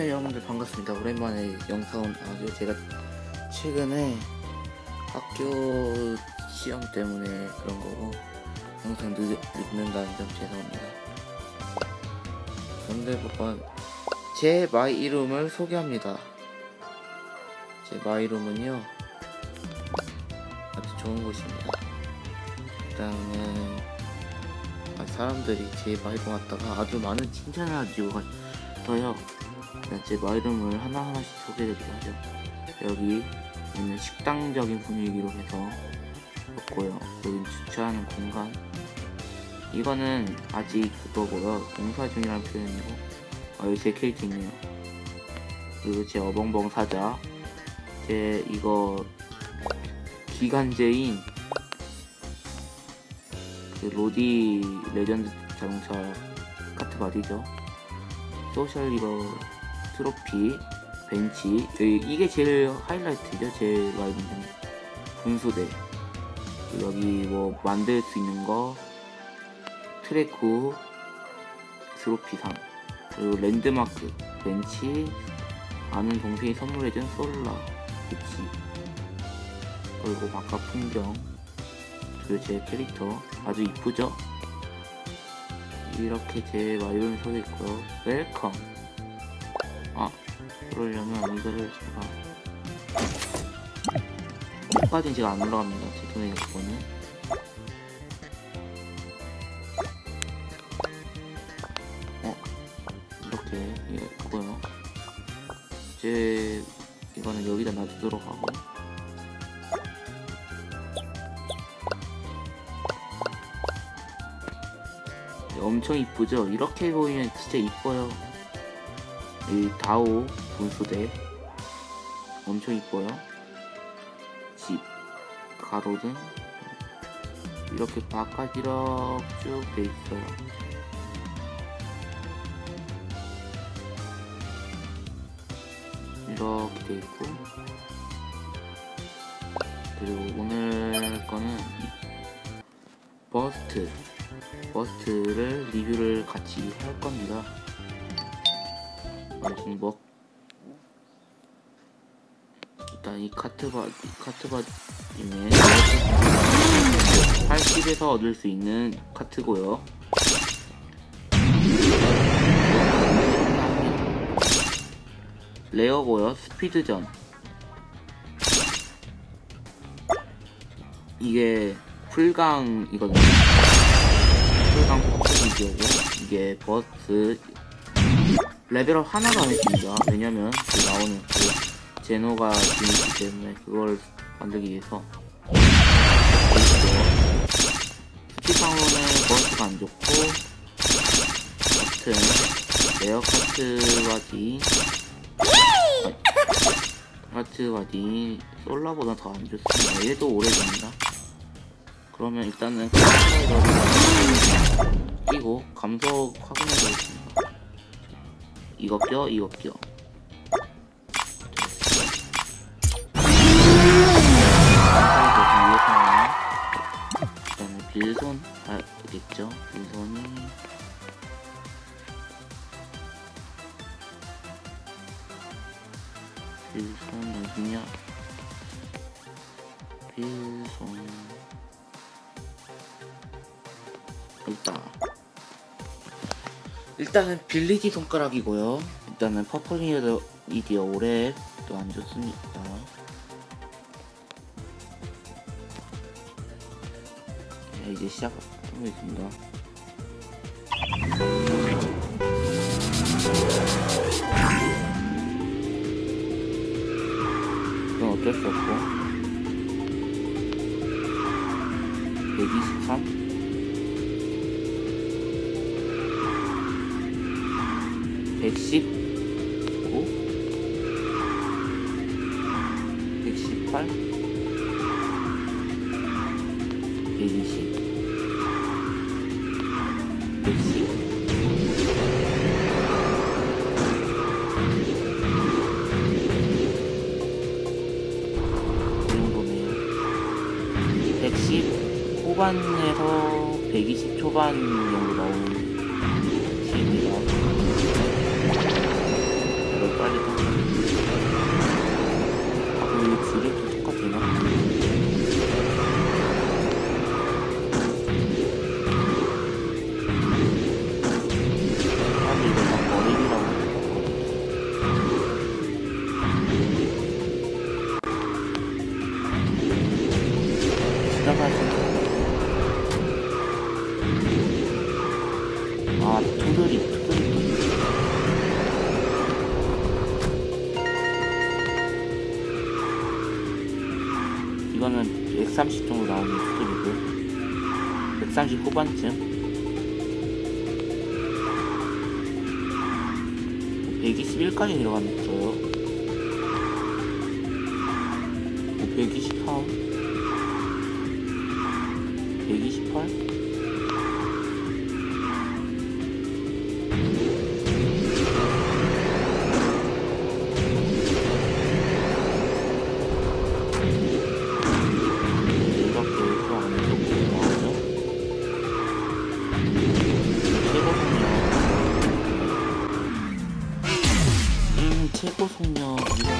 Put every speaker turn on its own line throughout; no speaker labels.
네, 여러분들 반갑습니다. 오랜만에 영상 나와서 제가 최근에 학교 시험 때문에 그런 거고 영상 늦, 늦는다는 점 죄송합니다. 그런데 한번 제 마이 이름을 소개합니다. 제 마이 이름은요 아주 좋은 곳입니다. 일단은 아, 사람들이 제 마이 이름 갖다가 아주 많은 칭찬을 해주고 가서요. 제 마이름을 하나하나씩 소개해드리고 하죠. 여기 있는 식당적인 분위기로 해서 했고요. 여기 주차하는 공간. 이거는 아직 그거고요. 공사 중이라는 표현이고. 아, 여기 제 캐릭터 있네요. 그리고 제 어벙벙 사자. 제 이거 기간제인 그 로디 레전드 자동차 카트 바디죠. 소셜 이거 트로피, 벤치 이게 제일 하이라이트죠. 제 라이브 중 분수대 여기 뭐 만들 수 있는 거 트레쿠 트로피 3 그리고 랜드마크 벤치 아는 동생이 선물해준 솔라 그치 그리고 바깥 풍경 그리고 제 캐릭터 아주 이쁘죠? 이렇게 제 마이를 소개했고요. 웰컴 아 그러려면 이거를 제가 끝까지는 제가 안 올라갑니다 제 돈에 이거는 어 이렇게 있고요. 제 이거는 여기다 놔두도록 하고. 엄청 이쁘죠? 이렇게 보이면 진짜 이뻐요 이 다오 분수대 엄청 이뻐요. 집 가로등 이렇게 바깥이렇 쭉돼 있어요. 이렇게 돼 있고. 그리고 오늘 거는 버스트 버스트를 리뷰를 같이 할 겁니다 아직 뭐 일단 이 카트바 카트바임에 80에서 얻을 수 있는 카트고요. 레어고요. 스피드전. 이게 풀강이거든요. 풀강 포크비디오고 이게 버스 레벨업 하나도 안 했습니다. 왜냐면 그 나오는 그 제노가 있기 때문에 그걸 만들기 위해서 스피드상으로는 버스가 안 좋고 같은 레어 카트바디 카트바디 솔라보다 더 안 좋습니다. 얘도 오래됩니다. 그러면 일단은 카트바디 끼고 감속 확인해 보겠습니다. 이거 껴, 이거 껴. 빌손 알겠죠? 빌손이 빌손 어디냐? 빌 일단은 빌리지 손가락이고요. 일단은 퍼플리디어 이디어 올해 또안 좋습니다. 자, 이제 시작하겠습니다. 이건 어쩔 수 없고 123 119 118 120 110이 정도네요 110 후반에서 120 초반 정도 이거는 130 정도 나오는 투들이고 130 후반쯤. 121까지 들어갔어요 128 128 최고 속력이라.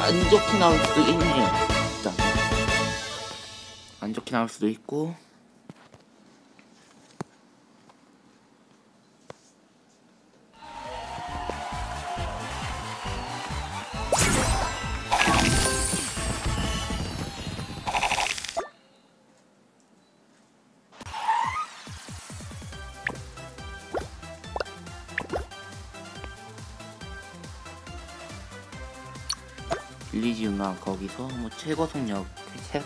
안 좋게 나올 수도 있네요. 일단. 안 좋게 나올 수도 있고. 빌리지우나 거기서 한번 최고 속력 체,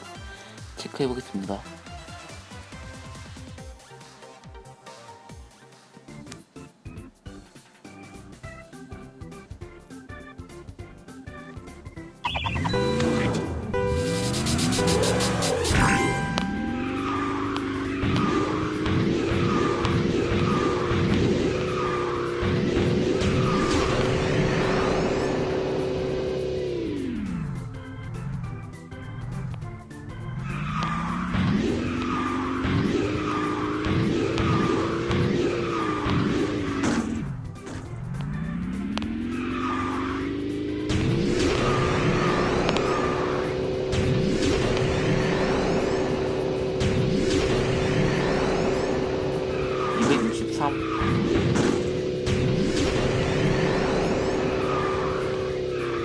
체크해 보겠습니다.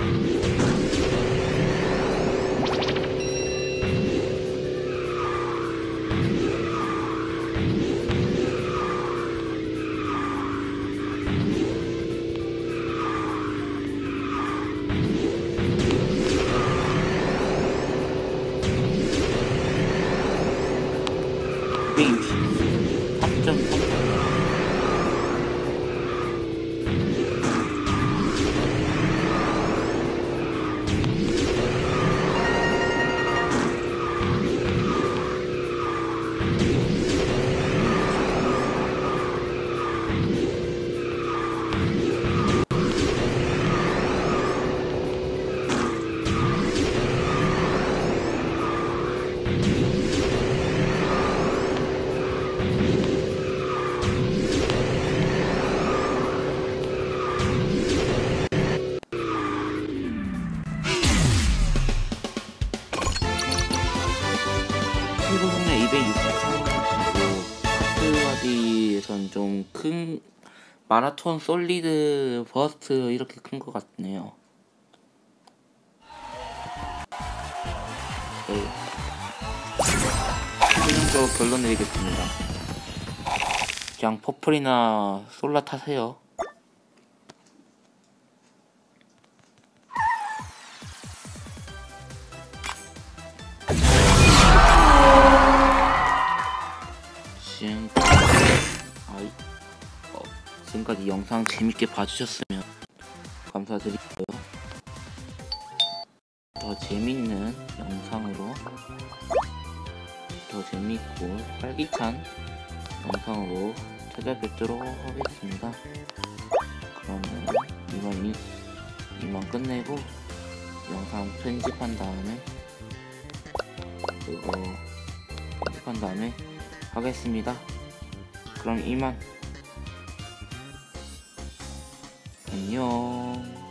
이 최고 속력 263이고 카트와디에선 좀 큰 마라톤 솔리드 버스트 이렇게 큰 것 같네요. 네. 최종적으로 결론 내리겠습니다. 그냥 퍼플이나 솔라 타세요. 지금까지 영상 재밌게 봐주셨으면 감사드리고요. 더 재밌는 영상으로 더 재밌고 활기찬 영상으로 찾아뵙도록 하겠습니다. 그러면 이만 이, 이만 끝내고 영상 편집한 다음에 그거 편집한 다음에 하겠습니다. 그럼 이만 안녕.